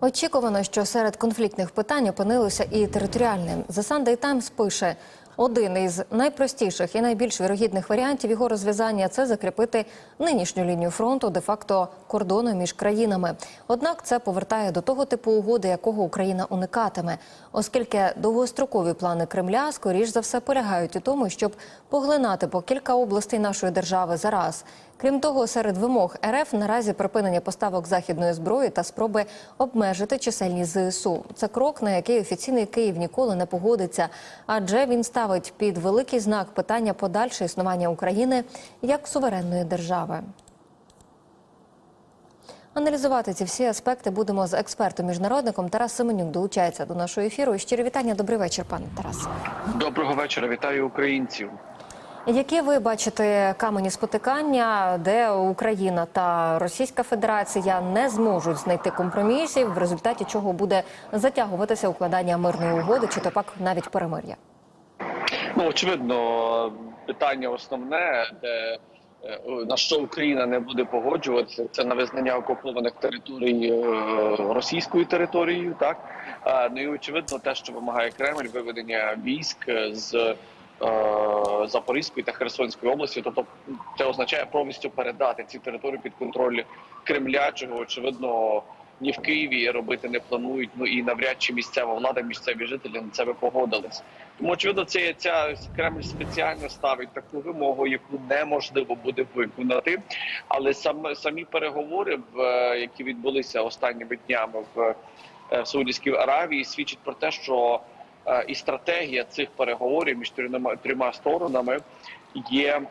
Очікувано, що серед конфліктних питань опинилося і територіальне. The Sunday Times пише. Один із найпростіших і найбільш вірогідних варіантів його розв'язання це закріпити нинішню лінію фронту, де-факто кордону між країнами. Однак це повертає до того типу угоди, якого Україна уникатиме, оскільки довгострокові плани Кремля скоріш за все полягають у тому, щоб поглинати по кілька областей нашої держави зараз. Крім того, серед вимог РФ наразі припинення поставок західної зброї та спроби обмежити чисельність ЗСУ. Це крок, на який офіційний Київ ніколи не погодиться, адже він ставить під великий знак питання подальше існування України як суверенної держави. Аналізувати ці всі аспекти будемо з експертом-міжнародником. Тарас Семенюк долучається до нашого ефіру. Щирі вітання. Добрий вечір, пане Тарас. Доброго вечора, вітаю українців. Які ви бачите камені спотикання, де Україна та Російська Федерація не зможуть знайти компромісів, в результаті чого буде затягуватися укладання мирної угоди, чи то пак навіть перемир'я? Ну очевидно, питання основне, де е, на що Україна не буде погоджуватися, це на визнання окупованих територій е, російською територією. Так ну і очевидно, те, що вимагає Кремль, виведення військ з е, Запорізької та Херсонської області. Тобто, це означає повністю передати ці території під контроль Кремля, чого очевидно. Ні в Києві робити не планують. Ну і навряд чи місцева влада, місцеві жителі на це би погодились. Тому очевидно, це ця Кремль спеціально ставить таку вимогу, яку неможливо буде виконати. Але саме самі переговори, в е, які відбулися останніми днями в, е, в Саудівській Аравії, свідчать про те, що е, і стратегія цих переговорів між трьома трьома сторонами є.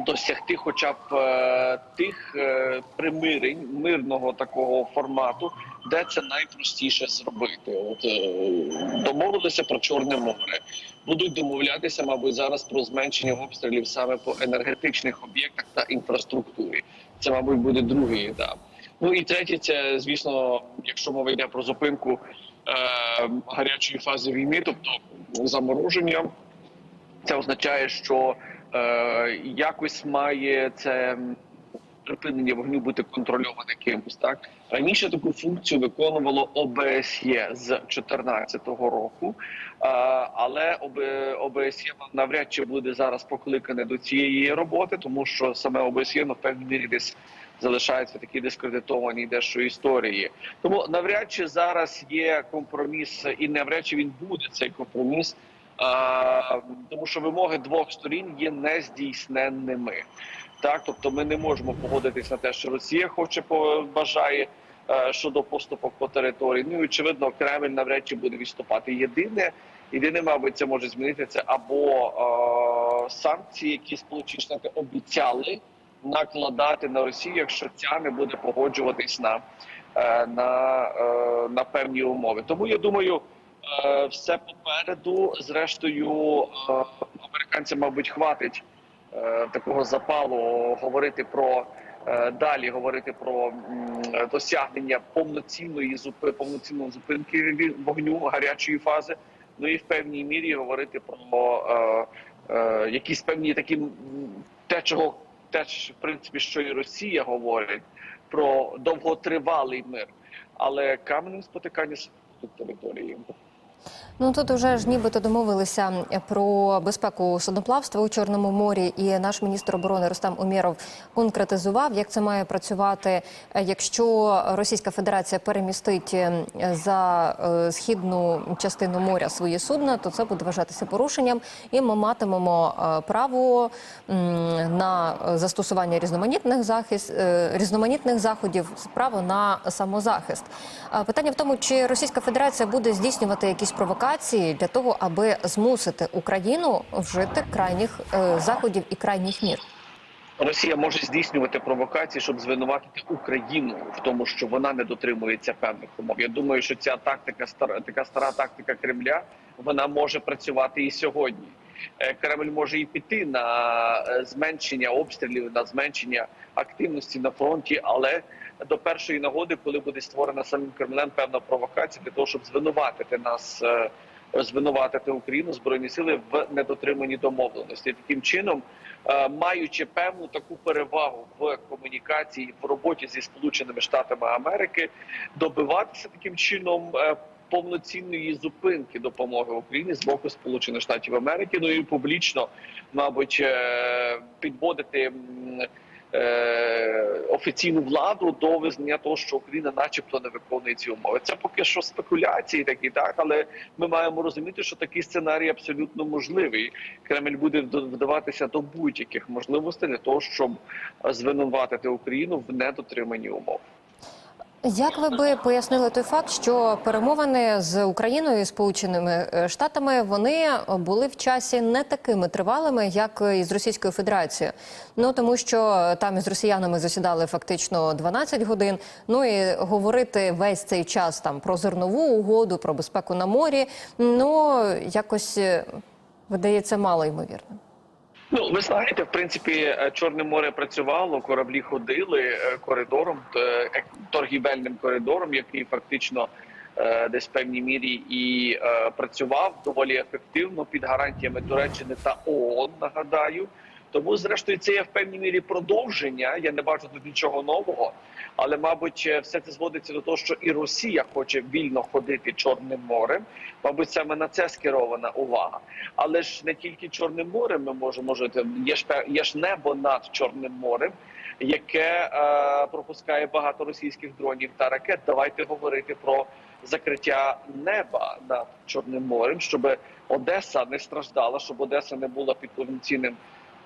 Досягти, хоча б е, тих е, примирень мирного такого формату, де це найпростіше зробити. От е, домовилися про Чорне море, будуть домовлятися, мабуть, зараз про зменшення обстрілів саме по енергетичних об'єктах та інфраструктурі. Це, мабуть, буде другий етап. Ну і третє, це звісно, якщо мова йде про зупинку е, гарячої фази війни, тобто замороження, це означає, що е, якось має це припинення вогню бути контрольоване кимось. Так раніше таку функцію виконувало ОБСЄ з 2014 року, е, але ОБСЄ навряд чи буде зараз покликане до цієї роботи, тому що саме ОБСЄ в певній мірі десь залишаються такі дискредитовані дещо історії. Тому навряд чи зараз є компроміс, і навряд чи він буде цей компроміс. Тому що вимоги двох сторін є нездійсненними. Так, тобто ми не можемо погодитись на те, що Росія хоче бажає е, щодо поступок по території. Ну і очевидно, Кремль навряд чи буде відступати. Єдине, єдине, мабуть, це може змінити це або е, санкції, які Сполучені Штати обіцяли накладати на Росію, якщо ця не буде погоджуватись на, е, на, е, на певні умови. Тому я думаю. Е, все попереду. Зрештою, е, американцям, мабуть, хватить е, такого запалу говорити про далі, говорити про досягнення повноцінної зупи, повноцінної зупинки вогню гарячої фази. Ну і в певній мірі говорити про е, е, якісь певні такі те, чого теж в принципі, що і Росія говорить про довготривалий мир, але каменем спотикання території. Ну тут вже ж нібито домовилися про безпеку судноплавства у Чорному морі, і наш міністр оборони Рустам Умєров конкретизував, як це має працювати, якщо Російська Федерація перемістить е, за е, східну частину моря свої судна, то це буде вважатися порушенням, і ми матимемо е, право на застосування різноманітних захист, е, різноманітних заходів, право на самозахист. Питання в тому, чи Російська Федерація буде здійснювати якісь провокації для того, аби змусити Україну вжити крайніх е, заходів і крайніх мір. Росія може здійснювати провокації, щоб звинуватити Україну в тому, що вона не дотримується певних умов. Я думаю, що ця тактика стара така стара тактика Кремля вона може працювати і сьогодні. Е, Кремль може і піти на е, зменшення обстрілів, на зменшення активності на фронті, але до першої нагоди, коли буде створена самим Кремлем певна провокація для того, щоб звинуватити нас. е, звинуватити Україну збройні сили в недотриманні домовленості. Таким чином, маючи певну таку перевагу в комунікації в роботі зі Сполученими Штатами Америки, добиватися таким чином. Повноцінної зупинки допомоги Україні з боку Сполучених Штатів Америки, ну і публічно, мабуть, е, підводити е, офіційну владу до визнання того, що Україна, начебто, не виконує ці умови. Це поки що спекуляції, такі так, але ми маємо розуміти, що такий сценарій абсолютно можливий. Кремль буде вд- вдаватися до будь-яких можливостей для того, щоб звинуватити Україну в недотриманні умов. Як ви би пояснили той факт, що перемовини з Україною і Сполученими е, Штатами вони були в часі не такими тривалими, як і з Російською Федерацією? Ну тому що там із росіянами засідали фактично 12 годин. Ну і говорити весь цей час там про зернову угоду, про безпеку на морі, ну якось е, видається мало ймовірним. Ну, ви знаєте, в принципі, е, Чорне море працювало, кораблі ходили е, коридором, е, торгівельним коридором, який фактично десь в певній мірі і працював доволі ефективно під гарантіями Туреччини та ООН. Нагадаю. Тому, зрештою, це є в певній мірі продовження. Я не бачу тут нічого нового, але, мабуть, е, все це зводиться до того, що і Росія хоче вільно ходити Чорним морем. Мабуть, саме на це скерована увага. Але ж не тільки Чорним морем ми можемо жити. Є ж є ж небо над Чорним морем, яке е, пропускає багато російських дронів та ракет. Давайте говорити про закриття неба над Чорним морем, щоб Одеса не страждала, щоб Одеса не була під повноцінним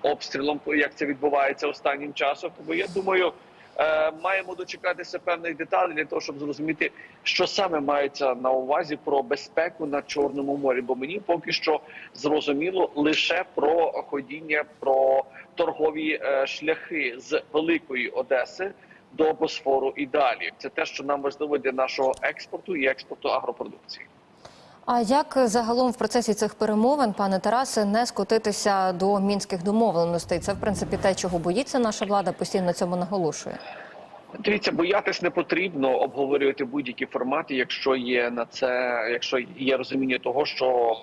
обстрілом, як це відбувається останнім часом. Тому я думаю. Е, Маємо дочекатися певних деталей для того, щоб зрозуміти, що саме мається на увазі про безпеку на чорному морі. Бо мені поки що зрозуміло лише про ходіння, про торгові е, шляхи з великої Одеси до Босфору і далі. Це те, що нам важливо для нашого експорту і експорту агропродукції. А як загалом в процесі цих перемовин, пане Тарасе, не скотитися до мінських домовленостей? Це в принципі те, чого боїться наша влада, постійно на цьому наголошує. Дивіться, боятись не потрібно обговорювати будь-які формати, якщо є на це, якщо є розуміння того, що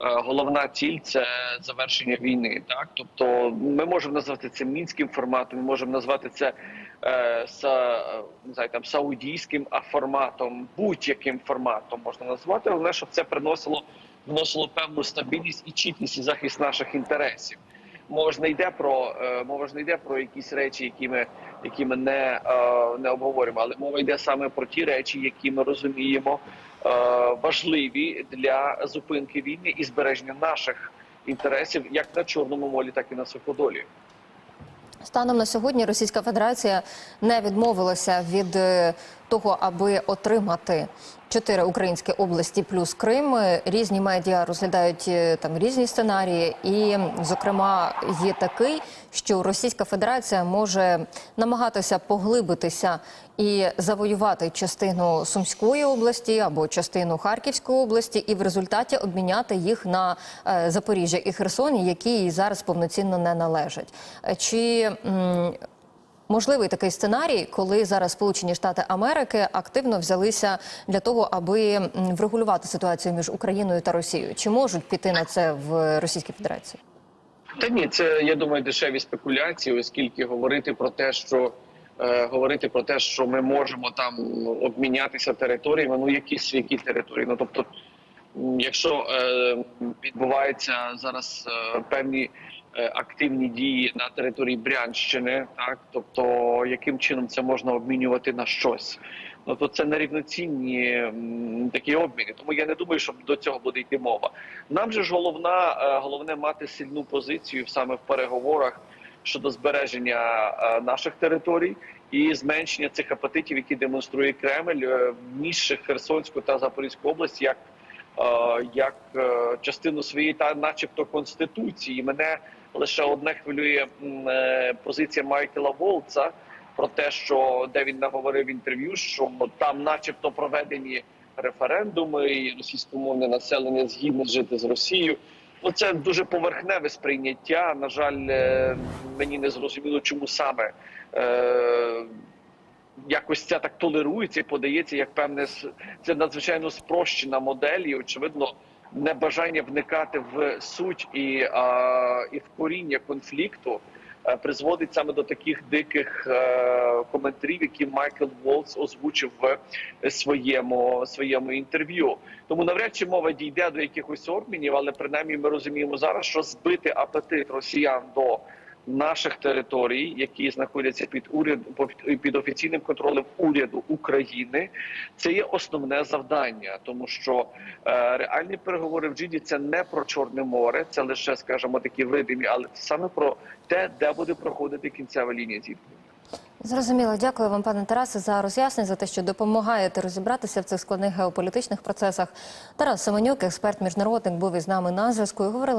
е, головна ціль це завершення війни. Так, тобто ми можемо назвати це мінським форматом, ми можемо назвати це е, са, не знаю, там саудійським форматом, будь-яким форматом можна назвати, головне, щоб це приносило вносило певну стабільність і чіткість і захист наших інтересів. Не йде про е, мова ж не йде про якісь речі, які ми які ми не, е, не обговорюємо, але мова йде саме про ті речі, які ми розуміємо е, важливі для зупинки війни і збереження наших інтересів як на чорному морі, так і на суходолі. Станом на сьогодні Російська Федерація не відмовилася від е, того, аби отримати чотири українські області плюс Крим. Різні медіа розглядають е, там різні сценарії, і, зокрема, є такий, що Російська Федерація може намагатися поглибитися і завоювати частину Сумської області або частину Харківської області, і в результаті обміняти їх на е, Запоріжжя і Херсон, які їй зараз повноцінно не належать. Е, Чи можливий такий сценарій, коли зараз Сполучені Штати Америки активно взялися для того, аби врегулювати ситуацію між Україною та Росією? Чи можуть піти на це в Російській Федерації? Та ні, це я думаю, дешеві спекуляції, оскільки говорити про те, що е, говорити про те, що ми можемо там обмінятися територіями, ну якісь які території. Ну тобто, якщо е, відбуваються зараз е, певні активні дії на території Брянщини, так тобто яким чином це можна обмінювати на щось. Ну то це нерівноцінні такі обміни. Тому я не думаю, що до цього буде йти мова. Нам же ж головна е, головне мати сильну позицію саме в переговорах щодо збереження е, наших територій і зменшення цих апетитів, які демонструє Кремль е, між Херсонську та Запорізьку область, як, е, як е, частину своєї та, начебто, конституції. Мене лише одне хвилює е, позиція Майкла Волца про те, що де він наговорив в інтерв'ю, що там, начебто, проведені референдуми, і російськомовне населення згідне жити з Росією. Ну це дуже поверхневе сприйняття. На жаль, е, мені не зрозуміло, чому саме е, якось це так толерується і подається як певне це надзвичайно спрощена модель, і очевидно. Небажання вникати в суть і, а, і в коріння конфлікту е, призводить саме до таких диких е, коментарів, які Майкл Волц озвучив в своєму своєму інтерв'ю. Тому навряд чи мова дійде до якихось обмінів, але принаймні ми розуміємо зараз, що збити апетит росіян до наших територій, які знаходяться під уряд під офіційним контролем уряду України, це є основне завдання, тому що е, реальні переговори в Джиді це не про Чорне море, це лише, скажімо, такі видимі, але саме про те, де буде проходити кінцева лінія зіткнення. Зрозуміло, дякую вам, пане Тарасе, за роз'яснення, за те, що допомагаєте розібратися в цих складних геополітичних процесах. Тарас Семенюк, експерт міжнародник, був із нами на зв'язку. і Говорили